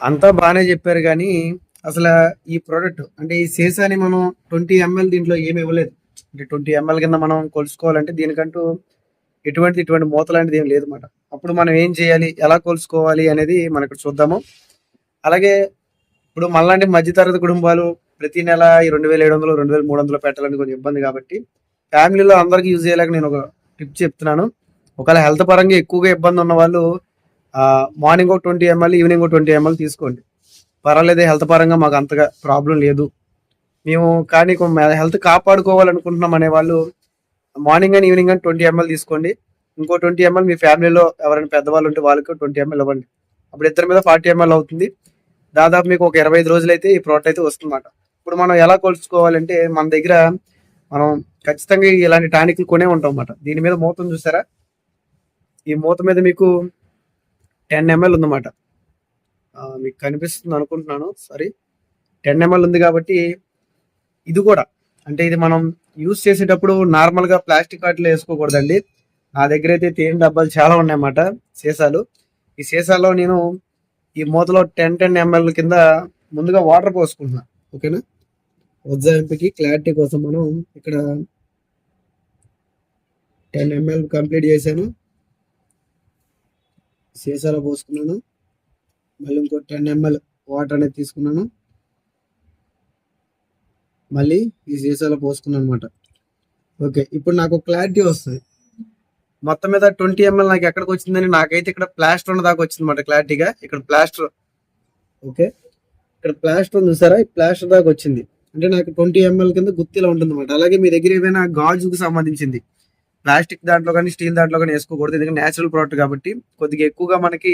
అంతా బాగానే చెప్పారు కానీ అసలు ఈ ప్రోడక్ట్ అంటే ఈ సీసాని మనం ట్వంటీ ఎంఎల్ దీంట్లో ఏమి ఇవ్వలేదు. అంటే ట్వంటీ ఎంఎల్ కింద మనం కొలుసుకోవాలంటే దీనికంటూ ఎటువంటి ఇటువంటి మూత లాంటిది ఏం లేదు అప్పుడు మనం ఏం చేయాలి? ఎలా కొలుసుకోవాలి అనేది మనం ఇక్కడ చూద్దాము. అలాగే ఇప్పుడు మనలాంటి మధ్యతరగతి కుటుంబాలు ప్రతి నెల ఈ రెండు వేల ఏడు వందలు రెండు వేల మూడు వందలు పెట్టాలని కొంచెం ఇబ్బంది కాబట్టి ఫ్యామిలీలో అందరికీ యూజ్ చేయలేక నేను ఒక టిప్ చెప్తున్నాను. ఒకవేళ హెల్త్ పరంగా ఎక్కువగా ఇబ్బంది ఉన్న వాళ్ళు మార్నింగ్ ఒక ట్వంటీ ఎంఎల్ ఈవినింగ్ ఒక ట్వంటీ ఎంఎల్ తీసుకోండి. పర్వాలేదు హెల్త్ పరంగా మాకు అంతగా ప్రాబ్లం లేదు. మేము కానీ హెల్త్ కాపాడుకోవాలనుకుంటున్నాం అనే వాళ్ళు మార్నింగ్ అండ్ ఈవినింగ్ అని ట్వంటీ ఎంఎల్ తీసుకోండి. ఇంకో ట్వంటీ ఎంఎల్ మీ ఫ్యామిలీలో ఎవరైనా పెద్దవాళ్ళు ఉంటే వాళ్ళకి ట్వంటీ ఎంఎల్ ఇవ్వండి. అప్పుడు ఇద్దరి మీద ఫార్టీ ఎంఎల్ అవుతుంది. దాదాపు మీకు ఒక ఇరవై ఐదు రోజులు అయితే ఈ ప్రోడక్ట్ అయితే వస్తుందన్నమాట. ఇప్పుడు మనం ఎలా కొలుచుకోవాలంటే మన దగ్గర మనం ఖచ్చితంగా ఇలాంటి టానిక్లు కొనే ఉంటాం అన్నమాట. దీని మీద మూతం చూసారా? ఈ మూత మీద మీకు టెన్ ఎంఎల్ ఉందన్నమాట. మీకు కనిపిస్తుంది అనుకుంటున్నాను. సారీ టెన్ ఎంఎల్ ఉంది కాబట్టి ఇది కూడా అంటే ఇది మనం యూస్ చేసేటప్పుడు నార్మల్గా ప్లాస్టిక్ వాటిలో వేసుకోకూడదండి. నా దగ్గర అయితే తేనె డబ్బాలు చాలా ఉన్నాయన్నమాట సీసాలు. ఈ సీసాలో నేను ఈ మూతలో టెన్ టెన్ ఎంఎల్ కింద ముందుగా వాటర్ పోసుకుంటున్నా. ఓకేనా? ఉజ్జాయింపుకి క్లారిటీ కోసం మనం ఇక్కడ టెన్ ఎంఎల్ కంప్లీట్ చేశాను. సీసాలో పోసుకున్నాను. మళ్ళీ ఇంకో టెన్ ఎంఎల్ వాటర్ అనేది తీసుకున్నాను. మళ్ళీ ఈ సీసాలో పోసుకున్నాను అనమాట ఓకే ఇప్పుడు నాకు క్లారిటీ వస్తుంది. మొత్తం మీద ట్వంటీ ఎంఎల్ నాకు ఎక్కడికి వచ్చిందని నాకైతే ఇక్కడ ప్లాస్టర్ ఉన్న దాకా వచ్చింది అనమాట క్లారిటీగా ఇక్కడ ప్లాస్టర్ ఓకే. ఇక్కడ ప్లాస్టర్ ఉంది చూసారా? ఈ ప్లాస్టర్ దాకా వచ్చింది. అంటే నాకు ట్వంటీ ఎంఎల్ కింద గుత్తిలా ఉంటుంది అనమాట అలాగే మీ దగ్గర ఏమైనా గాజుకు సంబంధించింది. ప్లాస్టిక్ దాంట్లో కానీ స్టీల్ దాంట్లో కానీ వేసుకోకూడదు. ఎందుకంటే నేచురల్ ప్రోడక్ట్ కాబట్టి కొద్దిగా ఎక్కువగా మనకి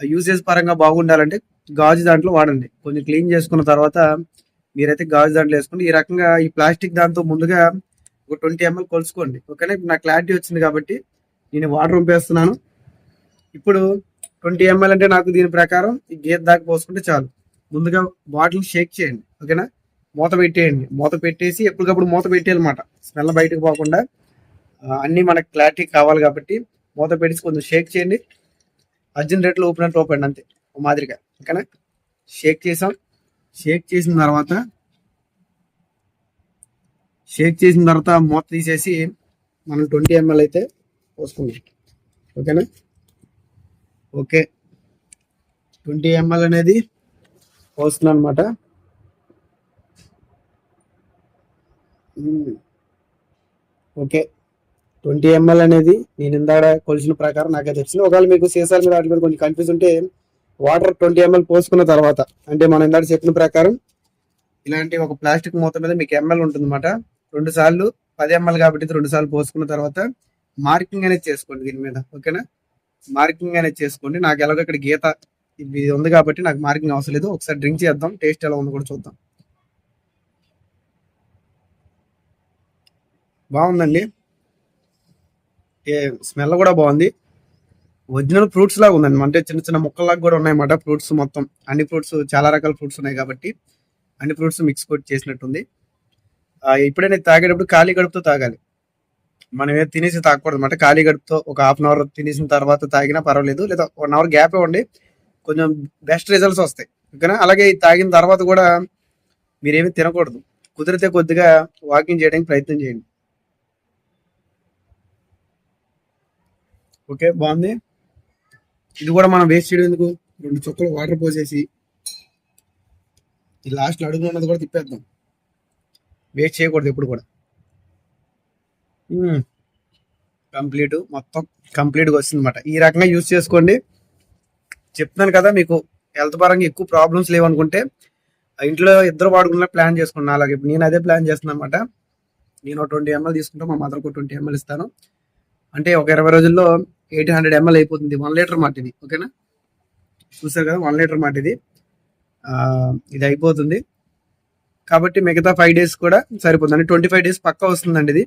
యూసేజ్ పరంగా బాగుండాలంటే గాజు దాంట్లో వాడండి. కొంచెం క్లీన్ చేసుకున్న తర్వాత మీరైతే గాజు దాంట్లో వేసుకోండి. ఈ రకంగా ఈ ప్లాస్టిక్ దాంతో ముందుగా ఒక ట్వంటీ ఎంఎల్ కొలుసుకోండి ఓకేనా? ఇప్పుడు నాకు క్లారిటీ వచ్చింది కాబట్టి నేను వాటర్ పంపేస్తున్నాను ఇప్పుడు ట్వంటీ ఎంఎల్ అంటే నాకు దీని ప్రకారం ఈ గేర్ దాకా పోసుకుంటే చాలు. ముందుగా బాటిల్ షేక్ చేయండి. ఓకేనా? మూత పెట్టేయండి. మూత పెట్టేసి ఎప్పటికప్పుడు మూత పెట్టేయాలన్నమాట. స్మెల్ బయటకు పోకుండా అన్నీ మనకు క్లారిటీ కావాలి కాబట్టి మూత పెట్టి కొంచెం షేక్ చేయండి. అర్జున్ రేట్లో ఓపెన్ ఓపెన్ అంతే మాదిరిగా ఓకేనా? షేక్ చేసాం. షేక్ చేసిన తర్వాత షేక్ చేసిన తర్వాత మూత తీసేసి మనం ట్వంటీ ఎంఎల్ అయితే పోసుకుందాం ఓకేనా? ఓకే. ట్వంటీ ఎంఎల్ అనేది పోస్తున్నాను అనమాట hmm. ఓకే. ట్వంటీ ఎంఎల్ అనేది నేను ఇందాక కొలిసిన ప్రకారం నాకైతే వచ్చింది ఒకవేళ మీకు సీసాల మీద వాటి మీద కొంచెం కన్ఫ్యూజ్ ఉంటే వాటర్ ట్వంటీ ఎంఎల్ పోసుకున్న తర్వాత అంటే మనం ఇందాక చెప్పిన ప్రకారం ఇలాంటి ఒక ప్లాస్టిక్ మూత మీద మీకు ఎంఎల్ ఉంటుంది అన్నమాట రెండు సార్లు పది ఎంఎల్ కాబట్టి రెండు సార్లు పోసుకున్న తర్వాత మార్కింగ్ అనేది చేసుకోండి దీని మీద ఓకేనా? మార్కింగ్ అనేది చేసుకోండి. నాకు ఎలాగో ఇక్కడ గీత ఇది ఉంది కాబట్టి నాకు మార్కింగ్ అవసరం లేదు. ఒకసారి డ్రింక్ చేద్దాం. టేస్ట్ ఎలా ఉందో కూడా చూద్దాం. బాగుందండి? స్మెల్ కూడా బాగుంది. ఒరిజినల్ ఫ్రూట్స్ లాగా ఉందండి అంటే చిన్న చిన్న ముక్కల్లాగా కూడా ఉన్నాయన్నమాట ఫ్రూట్స్ మొత్తం. అన్ని ఫ్రూట్స్ చాలా రకాల ఫ్రూట్స్ ఉన్నాయి కాబట్టి అన్ని ఫ్రూట్స్ మిక్స్ కొట్టి చేసినట్టుంది. ఇప్పుడే ఎప్పుడైనా తాగేటప్పుడు ఖాళీ గడుపుతో తాగాలి. మనం ఏదో తినేసి తాగకూడదు అనమాట ఖాళీ గడుపుతో ఒక హాఫ్ అన్ అవర్ తినేసిన తర్వాత తాగినా పర్వాలేదు. లేదా వన్ అవర్ గ్యాప్ ఇవ్వండి. కొంచెం బెస్ట్ రిజల్ట్స్ వస్తాయి. ఓకేనా? అలాగే తాగిన తర్వాత కూడా మీరేమీ తినకూడదు. కుదిరితే కొద్దిగా వాకింగ్ చేయడానికి ప్రయత్నం చేయండి. ఓకే బాగుంది. ఇది కూడా మనం వేస్ట్ చేయడం ఎందుకు? రెండు చుక్కలు వాటర్ పోసేసి ఈ లాస్ట్ అడుగు ఉన్నది కూడా తిప్పేద్దాం. వేస్ట్ చేయకూడదు ఎప్పుడు కూడా. Hmm. కంప్లీట్ మొత్తం కంప్లీట్గా వస్తుంది అనమాట ఈ రకంగా యూస్ చేసుకోండి. చెప్తున్నాను కదా మీకు హెల్త్ పరంగా ఎక్కువ ప్రాబ్లమ్స్ లేవనుకుంటే ఆ ఇంట్లో ఇద్దరు వాడుకున్న ప్లాన్ చేసుకున్నా అలాగే ఇప్పుడు నేను అదే ప్లాన్ చేస్తున్నాను అనమాట నేను ట్వంటీ ఎంఎల్ తీసుకుంటా మా మదర్కు ట్వంటీ ఎంఎల్ ఇస్తాను. అంటే ఒక ఇరవై రోజుల్లో ఎయిట్ హండ్రెడ్ ఎంఎల్ అయిపోతుంది. వన్ లీటర్ మాట ఇది ఓకేనా చూసారు కదా? వన్ లీటర్ మాట ఇది ఇది అయిపోతుంది. కాబట్టి మిగతా ఫైవ్ డేస్ కూడా సరిపోతుంది. అంటే ట్వంటీ ఫైవ్ డేస్ పక్కా వస్తుందండి ఇది.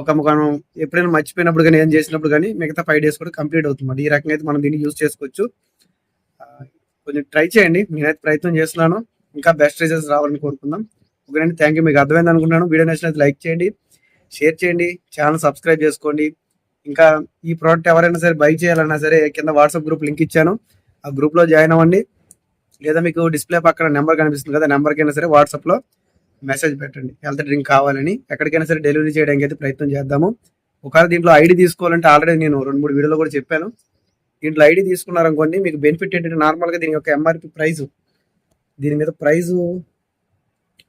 ఒక మనం ఎప్పుడైనా మర్చిపోయినప్పుడు కానీ ఏం చేసినప్పుడు కానీ మిగతా ఫైవ్ డేస్ కూడా కంప్లీట్ అవుతుంది ఈ రకంగా అయితే మనం దీన్ని యూజ్ చేసుకోవచ్చు. కొంచెం ట్రై చేయండి. నేనైతే ప్రయత్నం చేస్తున్నాను. ఇంకా బెస్ట్ రిజల్ట్స్ రావాలని కోరుకుందాం. ఓకేనండి. థ్యాంక్ యూ మీకు అర్థమైంది అనుకుంటున్నాను. వీడియో నచ్చినట్టు లైక్ చేయండి. షేర్ చేయండి. ఛానల్ సబ్స్క్రైబ్ చేసుకోండి. ఇంకా ఈ ప్రోడక్ట్ ఎవరైనా సరే బై చేయాలన్నా సరే కింద వాట్సాప్ గ్రూప్ లింక్ ఇచ్చాను. ఆ గ్రూప్లో జాయిన్ అవ్వండి. లేదా మీకు డిస్ప్లే పక్కన నెంబర్ కనిపిస్తుంది కదా నెంబర్కి అయినా సరే వాట్సాప్లో మెసేజ్ పెట్టండి. హెల్త్ డ్రింక్ కావాలని. ఎక్కడికైనా సరే డెలివరీ చేయడానికి అయితే ప్రయత్నం చేద్దాము. ఒకవేళ దీంట్లో ఐడి తీసుకోవాలంటే ఆల్రెడీ నేను రెండు మూడు వీడియోలో కూడా చెప్పాను. దీంట్లో ఐడి తీసుకున్నారనుకోండి మీకు బెనిఫిట్ ఏంటంటే నార్మల్గా దీని యొక్క ఎంఆర్పి ప్రైజు దీని మీద ప్రైజు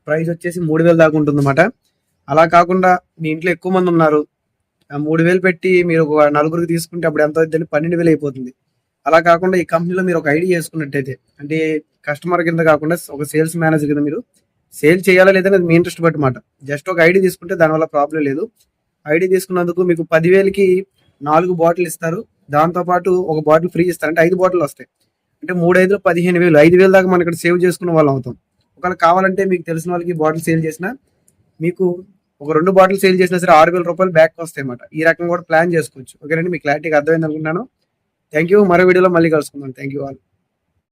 ప్రైజ్ వచ్చేసి మూడు వేలు దాకా ఉంటుందన్నమాట. అలా కాకుండా మీ ఇంట్లో ఎక్కువ మంది ఉన్నారు. మూడు వేలు పెట్టి మీరు ఒక నలుగురికి తీసుకుంటే అప్పుడు ఎంత అవుతుంది? పన్నెండు వేలు అయిపోతుంది. అలా కాకుండా ఈ కంపెనీలో మీరు ఒక ఐడియా చేసుకున్నట్టయితే అంటే కస్టమర్ కింద కాకుండా ఒక సేల్స్ మేనేజర్ కింద మీరు సేల్ చేయాలా లేదా అది మీ ఇంట్రెస్ట్ బట్టి మాట. జస్ట్ ఒక ఐడి తీసుకుంటే దానివల్ల ప్రాబ్లం లేదు. ఐడి తీసుకున్నందుకు మీకు పదివేలకి నాలుగు బాటిల్ ఇస్తారు. దాంతోపాటు ఒక బాటిల్ ఫ్రీ ఇస్తారు. అంటే ఐదు బాటిల్ వస్తాయి. అంటే మూడు ఐదులో పదిహేను వేలు ఐదు వేలు దాకా మనం ఇక్కడ సేవ్ చేసుకున్న వాళ్ళం అవుతాం. ఒకవేళ కావాలంటే మీకు తెలిసిన వాళ్ళకి బాటిల్ సేల్ చేసినా మీకు ఒక రెండు బాటిల్ సేల్ చేసినా సరే ఆరు వేల రూపాయలు బ్యాక్ వస్తాయి అన్నమాట. ఈ రకంగా కూడా ప్లాన్ చేసుకోవచ్చు. ఓకేనండి? మీ క్లారిటీగా అర్థమైంది అనుకుంటున్నాను. థ్యాంక్ యూ మరో వీడియోలో మళ్ళీ కలుసుకుందాం. Thank you all